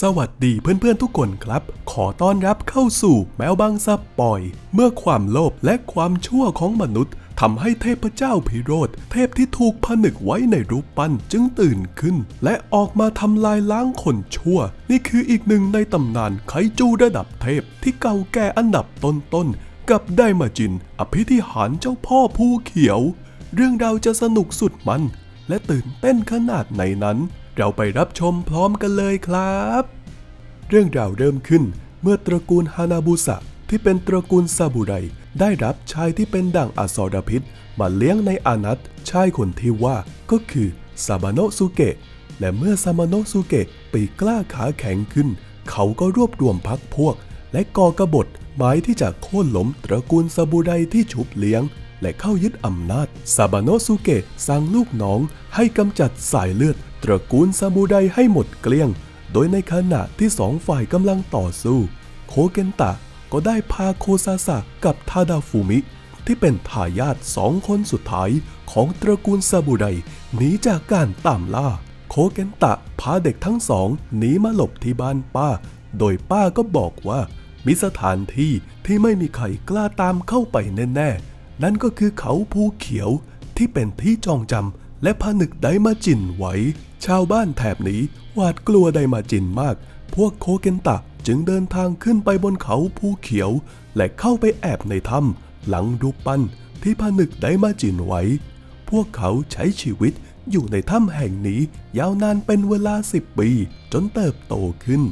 สวัสดีเพื่อนๆทุกคนครับ ขอต้อนรับเข้าสู่แมวบางสปอย เมื่อความโลภและความชั่วของมนุษย์ทำให้เทพเจ้าพิโรธเทพที่ถูกผนึกไว้ในรูปปั้นจึงตื่นขึ้น และออกมาทำลายล้างคนชั่ว นี่คืออีกหนึ่งในตำนานไคจูระดับเทพที่เก่าแก่อันดับต้นๆกับไดมาจิน อภิธิหารเจ้าพ่อผู้เขียว เรื่องราวจะสนุกสุดมัน และตื่นเต้นขนาดไหนนั้น เราไปรับชมพร้อมกันเลยครับ เรื่องราวเริ่มขึ้นเมื่อตระกูลฮานาบุสะที่เป็นตระกูลซาบุไรได้รับชายที่เป็นดั่งอสรพิษ มาเลี้ยงในอานัตชายคนที่ว่าก็คือซาบาโนสุเกะ และเมื่อซาบาโนสุเกะปีกล้าขาแข็งขึ้น เขาก็รวบรวมพักพวก และก่อกบฏหมายที่จะโค่นล้มตระกูลซาบุไรที่ฉุบเลี้ยง และเข้ายึดอำนาจซาบาโนสุเกะสั่งลูกน้องให้กำจัดสายเลือด ตระกูลซามูไรให้หมดเกลี้ยง โดยในขณะที่สองฝ่ายกำลังต่อสู้ โคเกนตะก็ได้พาโคซาสะกับทาดาฟูมิ ที่เป็นทายาทสองคนสุดท้ายของตระกูลซาบุไรหนีจากการตามล่า โคเกนตะพาเด็กทั้งสองหนีมาหลบที่บ้านป้า โดยป้าก็บอกว่า มีสถานที่ที่ไม่มีใครกล้าตามเข้าไปแน่ๆ นั่นก็คือเขาภูเขียวที่เป็นที่จองจำ และผนึกไดมาจินไว้ ชาวบ้านแถบนี้หวาดกลัวไดมาจินมาก พวกโคเกนตะจึงเดินทางขึ้นไปบนเขาภูเขียว และเข้าไปแอบในถ้ำหลังรูปปั้นที่ผนึกไดมาจินไว้ พวกเขาใช้ชีวิตอยู่ในถ้ำแห่งนี้ยาวนานเป็นเวลาสิบปีจนเติบโตขึ้น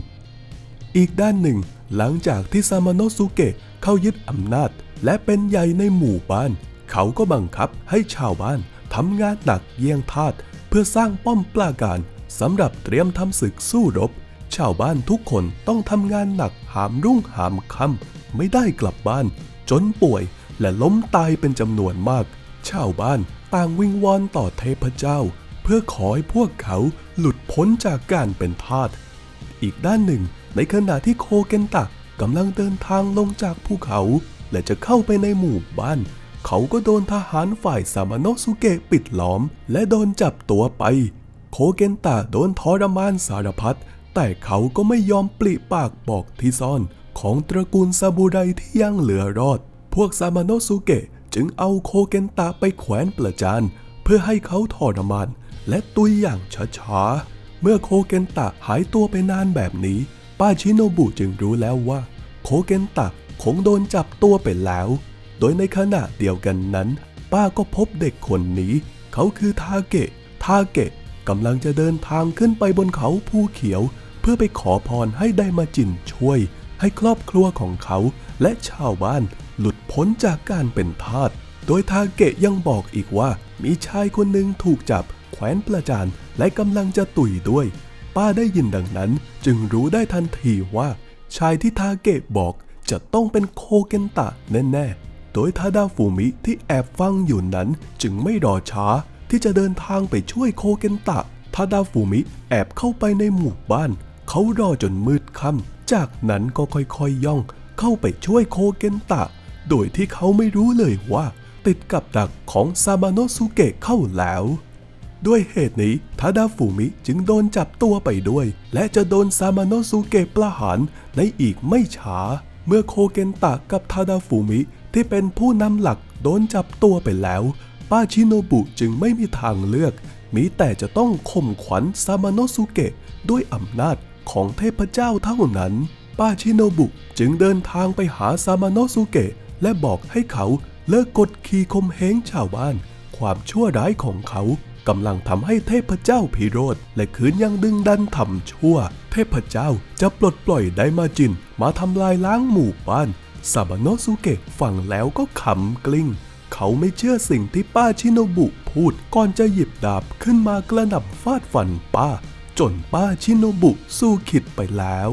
อีกด้านหนึ่ง หลังจากที่ซามาโนสุเกะเข้ายึดอำนาจ และเป็นใหญ่ในหมู่บ้าน เขาก็บังคับให้ชาวบ้าน ทำงานหนักเยี่ยงทาสเพื่อสร้างป้อมปราการสำหรับเตรียมทำศึกสู้รบ ชาวบ้านทุกคนต้องทำงานหนักหามรุ่งหามค่ำไม่ได้กลับบ้าน จนป่วยและล้มตายเป็นจำนวนมาก ชาวบ้านต่างวิงวอนต่อเทพเจ้า เพื่อขอให้พวกเขาหลุดพ้นจากการเป็นทาสอีกด้านหนึ่ง ในขณะที่โคเกนตะกำลังเดินทางลงจากภูเขา และจะเข้าไปในหมู่บ้าน เขาก็โดนทหารฝ่ายซามาโนสุเกะปิดล้อม และโดนจับตัวไป โคเกนตะโดนทรมานสารพัดแต่เขาก็ไม่ยอมปลิปากบอกที่ซ่อนของตระกูลซาบูไรที่ยังเหลือรอด พวกซามาโนสุเกะจึงเอาโคเกนตะไปแขวนประจาน เพื่อให้เขาทรมาน และตุยอย่างช้าๆ เมื่อโคเกนตะหายตัวไปนานแบบนี้ ป้าชิโนบุจึงรู้แล้วว่า โคเกนตะคงโดนจับตัวไปแล้ว โดยในขณะเดียวกันนั้น ป้าก็พบเด็กคนนี้ เขาคือทาเกะ ทาเกะกำลังจะเดินทางขึ้นไปบนเขาภูเขียว เพื่อไปขอพรให้ไดมาจินช่วย ให้ครอบครัวของเขา และชาวบ้านหลุดพ้นจากการเป็นทาส โดยทาเกะยังบอกอีกว่า มีชายคนหนึ่งถูกจับ แขวนประจานและกำลังจะตุยด้วย ป้าได้ยินดังนั้นจึงรู้ได้ทันทีว่า ชายที่ทาเกะบอกจะต้องเป็นโคเกนตะแน่ๆ โดยทาดาฟูมิที่แอบฟังอยู่นั้นจึงไม่รอช้าที่จะเดินทางไปช่วยโคเกนตะทาดาฟูมิแอบเข้าไปในหมู่บ้าน เขารอจนมืดค่ำจากนั้นก็ค่อยๆยย่องเข้าไปช่วยโคเกนตะ โดยที่เขาไม่รู้เลยว่า ติดกับดักของซามาโนสุเกะเข้าแล้ว ด้วยเหตุนี้ทาดาฟูมิจึงโดนจับตัวไปด้วย และจะโดนซามาโนสุเกะประหารในอีกไม่ช้า เมื่อโคเกนตะกับทาดาฟูมิ ที่เป็นผู้นำหลักโดนจับตัวไปแล้ว ป้าชิโนบุจึงไม่มีทางเลือกมีแต่จะต้องข่มขวัญซามาโนสุเกะด้วยอำนาจของเทพเจ้าเท่านั้น ป้าชิโนบุจึงเดินทางไปหาซามาโนสุเกะและบอกให้เขาเลิกกดขี่ข่มเหงชาวบ้าน ความชั่วร้ายของเขากำลังทำให้เทพเจ้าพิโรธและคืนยังดึงดันทำชั่ว เทพเจ้าจะปลดปล่อยไดมาจินมาทำลายล้างหมู่บ้าน ซาบาโนะสุเกะฟังแล้วก็ขำกลิ้ง เขาไม่เชื่อสิ่งที่ป้าชิโนบุพูดก่อนจะหยิบดาบขึ้นมากระหน่ำฟาดฟันป้า จนป้าชิโนบุสู้ขิดไปแล้ว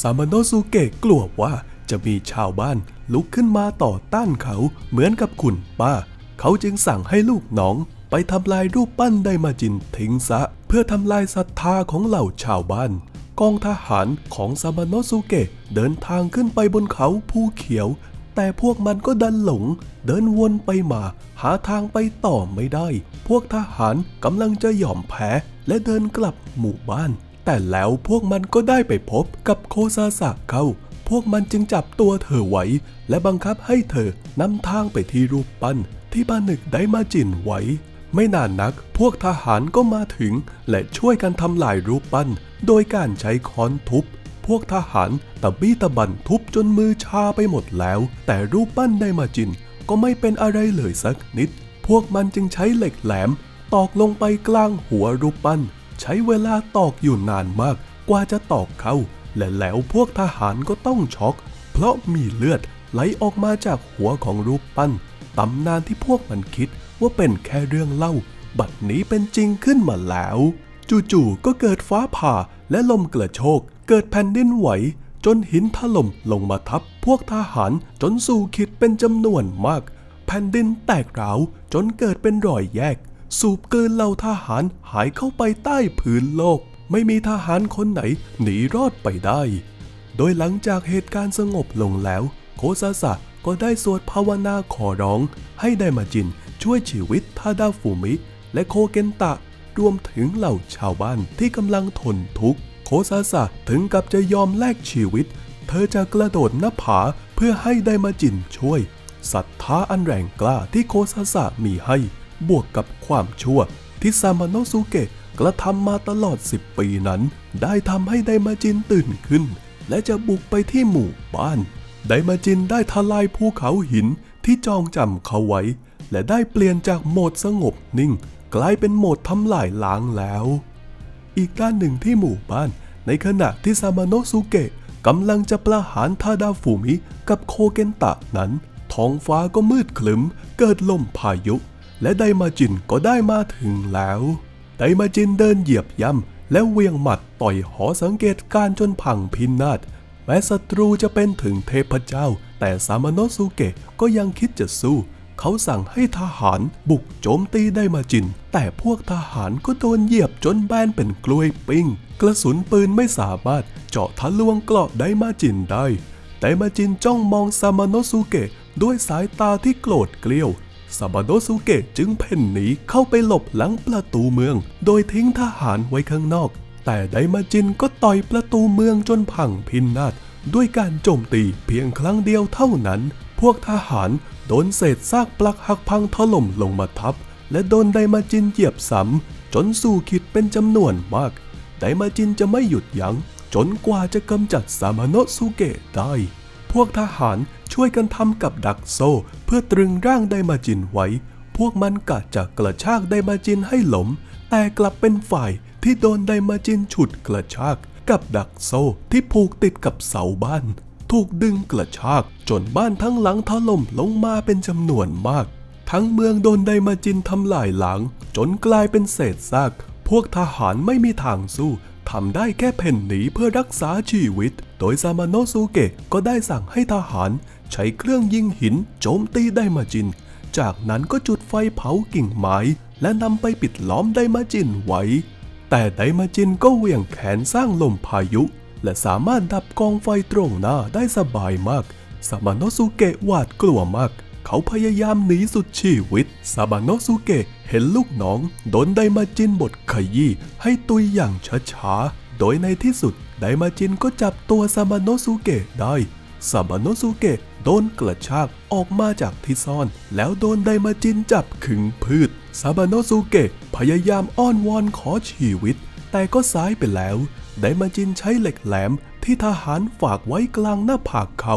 ซาบาโนะสุเกะกลัวว่าจะมีชาวบ้านลุกขึ้นมาต่อต้านเขาเหมือนกับคุณป้า เขาจึงสั่งให้ลูกน้องไปทำลายรูปปั้นไดมาจินทิ้งซะ เพื่อทำลายศรัทธาของเหล่าชาวบ้าน กองทหารของซาบานะสุเกะเดินทางขึ้นไปบนเขาภูเขียว แต่พวกมันก็ดันหลง เดินวนไปมา หาทางไปต่อไม่ได้ พวกทหารกำลังจะยอมแพ้และเดินกลับหมู่บ้าน แต่แล้วพวกมันก็ได้ไปพบกับโคซาสะเขา พวกมันจึงจับตัวเธอไว้ และบังคับให้เธอนำทางไปที่รูปปั้นที่บานึกได้มาจินไว้ ไม่นานนักพวกทหารก็มาถึง และช่วยกันทำลายรูปปั้น โดยการใช้ค้อนทุบ พวกทหารตะบี้ตะบันทุบจนมือชาไปหมดแล้ว แต่รูปปั้นไดมาจินก็ไม่เป็นอะไรเลยสักนิด พวกมันจึงใช้เหล็กแหลม ตอกลงไปกลางหัวรูปปั้น ใช้เวลาตอกอยู่นานมากกว่าจะตอกเข้า และแล้วพวกทหารก็ต้องช็อก เพราะมีเลือดไหลออกมาจากหัวของรูปปั้นตำนานที่พวกมันคิด ว่าเป็นแค่เรื่องเล่า บัดนี้เป็นจริงขึ้นมาแล้ว จู่ๆก็เกิดฟ้าผ่าและลมกระโชก เกิดแผ่นดินไหว จนหินถล่มลงมาทับ พวกทหารจนสู่ขิดเป็นจำนวนมาก แผ่นดินแตกร้าวจนเกิดเป็นรอยแยก สูบเกินเหล่าทหารหายเข้าไปใต้พื้นโลก ไม่มีทหารคนไหนหนีรอดไปได้ โดยหลังจากเหตุการณ์สงบลงแล้ว โคซาสะก็ได้สวดภาวนาขอร้องให้ไดมาจิน ช่วยชีวิตทาดาฟูมิ และโคเกนตะ รวมถึงเหล่าชาวบ้านที่กำลังทนทุกข์ โคซาสะถึงกับจะยอมแลกชีวิต เธอจะกระโดดหน้าผาเพื่อให้ไดมาจินช่วยศรัทธาอันแรงกล้าที่โคซาสะมีให้ บวกกับความชั่ว ที่ซามาโนสุเกะกระทำมาตลอด 10 ปีนั้น ได้ทำให้ไดมาจินตื่นขึ้น และจะบุกไปที่หมู่บ้าน ไดมาจินได้ทลายภูเขาหินที่จองจำเขาไว้ และได้เปลี่ยนจากโหมดสงบนิ่ง กลายเป็นโหมดทำลายล้างแล้ว อีกด้านหนึ่งที่หมู่บ้าน ในขณะที่ซามาโนสุเกะกำลังจะประหารทาดาฟูมิกับโคเกนตะนั้น ท้องฟ้าก็มืดคลึม เกิดลมพายุ และไดมาจินก็ได้มาถึงแล้ว ไดมาจินเดินเหยียบย่ำและเวียงหมัดต่อยหอสังเกตการ์จนพังพินาศแม้ศัตรูจะเป็นถึงเทพเจ้า แต่ซามโนสุเกะก็ยังคิดจะสู้ เขาสั่งให้ทหารบุกโจมตีไดมาจิน แต่พวกทหารก็โดนเหยียบจนแบนเป็นกล้วยปิ้ง กระสุนปืนไม่สามารถเจาะทะลวงเกราะไดมาจินได้ไดมาจินจ้องมองซามโนสุเกะด้วยสายตาที่โกรธเกลี้ยวซาบาโนสุเกะจึงเพ่นหนีเข้าไปหลบหลังประตูเมือง โดยทิ้งทหารไว้ข้างนอก แต่ไดมาจินก็ต่อยประตูเมืองจนพังพินาศด้วยการโจมตีเพียงครั้งเดียวเท่านั้น พวกทหารโดนเศษซากปลักหักพังถล่มลงมาทับ และโดนไดมาจินเหยียบซ้ำจนสู่ขิดเป็นจำนวนมาก ไดมาจินจะไม่หยุดยัง้งจนกว่าจะกำจัดซามาโนะสุเกะได้ พวกทหารช่วยกันทำกับดักโซ่ เพื่อตรึงร่างไดมาจินไว้ พวกมันกะจะกระชากไดมาจินให้หลม แต่กลับเป็นฝ่ายที่โดนไดมาจินฉุดกระชากกับดักโซ่ที่ผูกติดกับเสาบ้าน ถูกดึงกระชากจนบ้านทั้งหลังถล่มลงมาเป็นจำนวนมาก ทั้งเมืองโดนไดมาจินทำลายหลัง จนกลายเป็นเศษซาก พวกทหารไม่มีทางสู้ทำได้แค่เพ่นหนีเพื่อรักษาชีวิต โดยซามาโนะซูเกะก็ได้สั่งให้ทหาร ใช้เครื่องยิงหินโจมตีไดมาจิน จากนั้นก็จุดไฟเผากิ่งไม้ และนำไปปิดล้อมไดมาจินไว้ แต่ไดมาจินก็เหวี่ยงแขนสร้างลมพายุ และสามารถดับกองไฟตรงหน้าได้สบายมากซามาโนะซูเกะหวาดกลัวมาก เขาพยายามหนีสุดชีวิตซาบาโนะซูเกะเห็นลูกน้องโดนไดมาจินบดขยี้ให้ตุยอย่างช้าๆ โดยในที่สุดไดมาจินก็จับตัวซาบาโนะซูเกะได้ซาบาโนะซูเกะโดนกระชากออกมาจากที่ซ่อน แล้วโดนไดมาจินจับขึงพืชซาบาโนะซูเกะพยายามอ้อนวอนขอชีวิต แต่ก็สายไปแล้วไดมาจินใช้เหล็กแหลมที่ทหารฝากไว้กลางหน้าผากเขา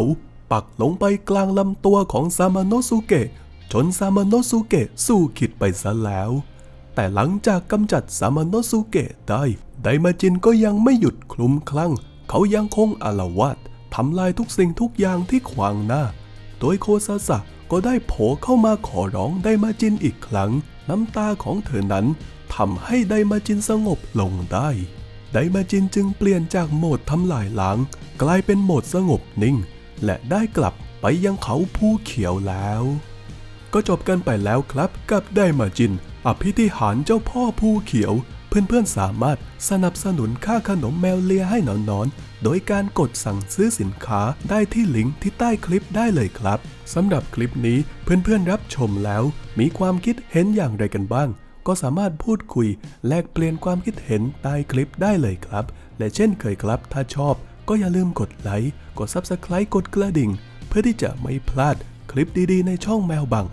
ปักลงไปกลางลำตัวของซามาโนะซูเกะจนซามาโนะซูเกะสู้ขิดไปซะแล้ว แต่หลังจากกำจัดซามาโนะซูเกะได้ไดมาจินก็ยังไม่หยุดคลุ้มคลั่ง เขายังคงอาละวาดทำลายทุกสิ่งทุกอย่างที่ขวางหน้า โดยโคซาสะก็ได้โผล่เข้ามาขอร้องไดมาจินอีกครั้ง น้ำตาของเธอนั้น ทำให้ไดมาจินสงบลงได้ ไดมาจินจึงเปลี่ยนจากโหมดทำลายล้าง กลายเป็นโหมดสงบนิ่ง และได้กลับไปยังเขาภูเขียวแล้ว ก็จบกันไปแล้วครับกับไดมาจิน อภิธิหารเจ้าพ่อภูเขียว เพื่อนๆสามารถสนับสนุนค่าขนมแมวเลียให้นอนๆโดยการกดสั่งซื้อสินค้าได้ที่ลิงก์ที่ใต้คลิปได้เลยครับสำหรับคลิปนี้เพื่อนๆรับชมแล้ว มีความคิดเห็นอย่างไรกันบ้าง ก็สามารถพูดคุย แลกเปลี่ยนความคิดเห็นใต้คลิปได้เลยครับ และเช่นเคยครับ ถ้าชอบก็อย่าลืมกดไลค์ กด Subscribe กดกระดิ่ง เพื่อที่จะไม่พลาดคลิปดีๆ ในช่องแมวบัง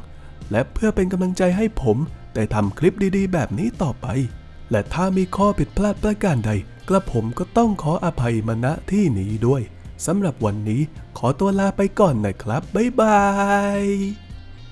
และเพื่อเป็นกำลังใจให้ผมได้ทำคลิปดีๆ แบบนี้ต่อไป และถ้ามีข้อผิดพลาดประการใด กระผมก็ต้องขออภัยมาณที่นี้ด้วยสำหรับวันนี้ขอตัวลาไปก่อนนะครับ บ๊ายบาย